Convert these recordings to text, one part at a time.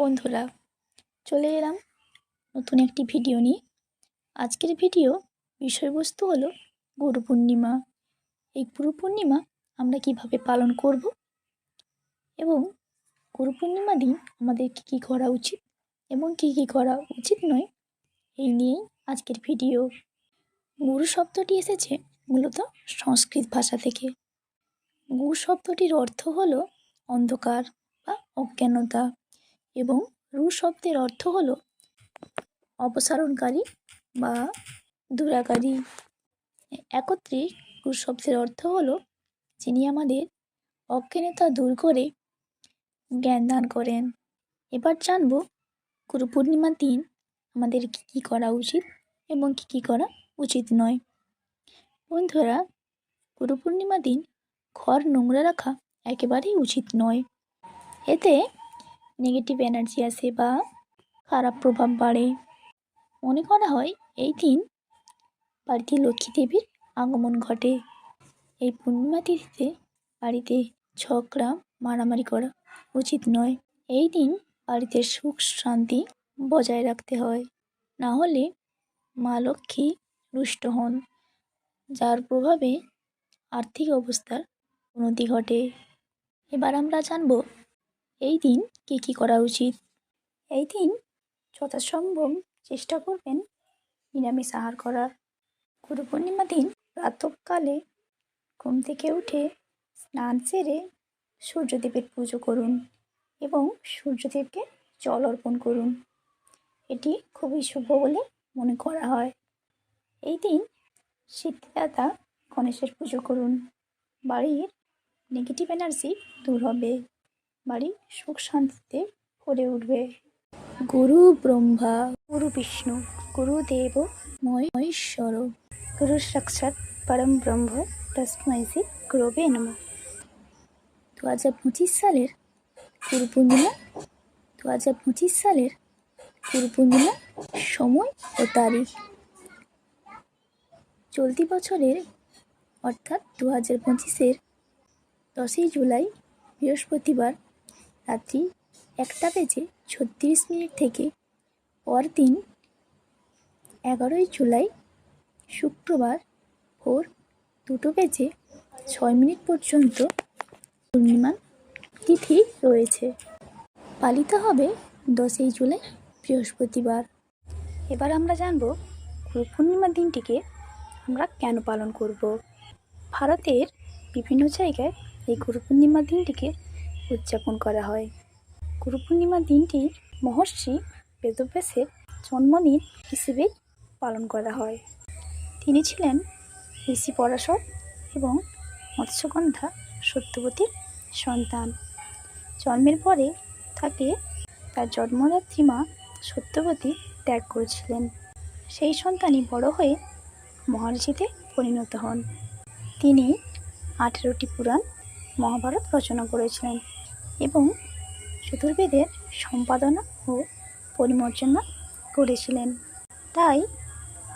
বন্ধুরা, চলে এলাম নতুন একটি ভিডিও নিয়ে। আজকের ভিডিও বিষয়বস্তু হলো গুরু পূর্ণিমা। এই গুরু পূর্ণিমা আমরা কীভাবে পালন করব এবং গুরু পূর্ণিমা দিন আমাদের কী কী করা উচিত এবং কী কী করা উচিত নয়, এই নিয়েই আজকের ভিডিও। গুরু শব্দটি এসেছে মূলত সংস্কৃত ভাষা থেকে। গুরু শব্দটির অর্থ হলো অন্ধকার বা অজ্ঞানতা। এবং রু শব্দের অর্থ হলো অপসারণকারী বা দূরাকারী। একত্রে রু শব্দের অর্থ হলো যিনি আমাদের অজ্ঞানতা দূর করে জ্ঞান দান করেন। এবার জানব গুরু পূর্ণিমার দিন আমাদের কী কী করা উচিত এবং কী কী করা উচিত নয়। বন্ধুরা, গুরু পূর্ণিমা দিন ঘর নোংরা রাখা একেবারেই উচিত নয়। এতে নেগেটিভ এনার্জি আসে বা খারাপ প্রভাব বাড়ে। মনে করা হয় এই দিন বাড়িতে লক্ষ্মী দেবীর আগমন ঘটে। এই পূর্ণিমা তিথিতে বাড়িতে ঝগড়া, মারামারি করা উচিত নয়। এই দিন বাড়িতে সুখ, শান্তি বজায় রাখতে হয়। না হলে মা লক্ষ্মী রুষ্ট হন, যার প্রভাবে আর্থিক অবস্থার উন্নতি ঘটে। এবার আমরা জানব এই দিন কী কী করা উচিত? এই দিন যথাসম্ভব চেষ্টা করবেন নিরামিষ আহার করার। গুরু পূর্ণিমা দিন প্রাতকালে ঘুম থেকে উঠে স্নান সেরে সূর্যদেবের পুজো করুন এবং সূর্যদেবকে জল অর্পণ করুন। এটি খুবই শুভ বলে মনে করা হয়। এই দিন সিদ্ধিদাতা গণেশের পুজো করুন। বাড়ির নেগেটিভ এনার্জি দূর হবে। বাড়ি সুখ শান্তিতে ভরে উঠবে। গুরু ব্রহ্মা, গুরু বিষ্ণু গুরুদেব মহেশ্বর। গুরু সাক্ষাৎ পরম ব্রহ্ম তস্মৈ শ্রী গুরবে নম। দু হাজার পঁচিশ সালের গুরু পূর্ণিমা দু হাজার পঁচিশ সালের গুরু পূর্ণিমা সময় ও তারিখ। চলতি বছরের, অর্থাৎ দু হাজার পঁচিশের দশই জুলাই বৃহস্পতিবার রাত্রি একটা বেজে ছত্রিশ মিনিট থেকে পরদিন এগারোই জুলাই শুক্রবার ভোর দুটো বেজে ছয় মিনিট পর্যন্ত পূর্ণিমা তিথি রয়েছে। পালিত হবে দশই জুলাই, বৃহস্পতিবার। এবার আমরা জানব গুরু পূর্ণিমার দিনটিকে আমরা কেন পালন করব। ভারতের বিভিন্ন জায়গায় এই গুরু পূর্ণিমার দিনটিকে উদযাপন করা হয়। গুরু পূর্ণিমার দিনটি মহর্ষি বেদব্যাসের জন্মদিন হিসেবে পালন করা হয়। তিনি ছিলেন ঋষি পরাশর এবং মৎস্যগন্ধা সত্যবতীর সন্তান। জন্মের পরে তাকে তার জন্মদাত্রী মা সত্যবতী ত্যাগ করেছিলেন। সেই সন্তানই বড় হয়ে মহর্ষিতে পরিণত হন। তিনি আঠেরোটি পুরাণ মহাভারত রচনা করেছিলেন। এবং চতুর্বেদের সম্পাদনা ও পরিমার্জনা করেছিলেন। তাই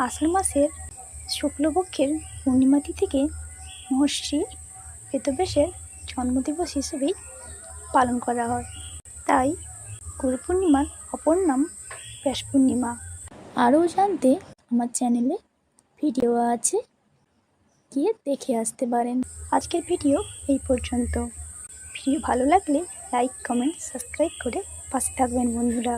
আষাঢ় মাসের শুক্লপক্ষের পূর্ণিমা থেকে মহর্ষি বেদব্যাসের জন্মদিবস হিসেবেই পালন করা হয়। তাই গুরু পূর্ণিমার অপর নাম ব্যাস পূর্ণিমা। আরও জানতে আমার চ্যানেলে ভিডিও আছে, গিয়ে দেখে আসতে পারেন। আজকের ভিডিও এই পর্যন্ত। ভিডিও ভালো লাগলে লাইক কমেন্ট সাবস্ক্রাইব করে পাশে থাকবেন বন্ধুরা।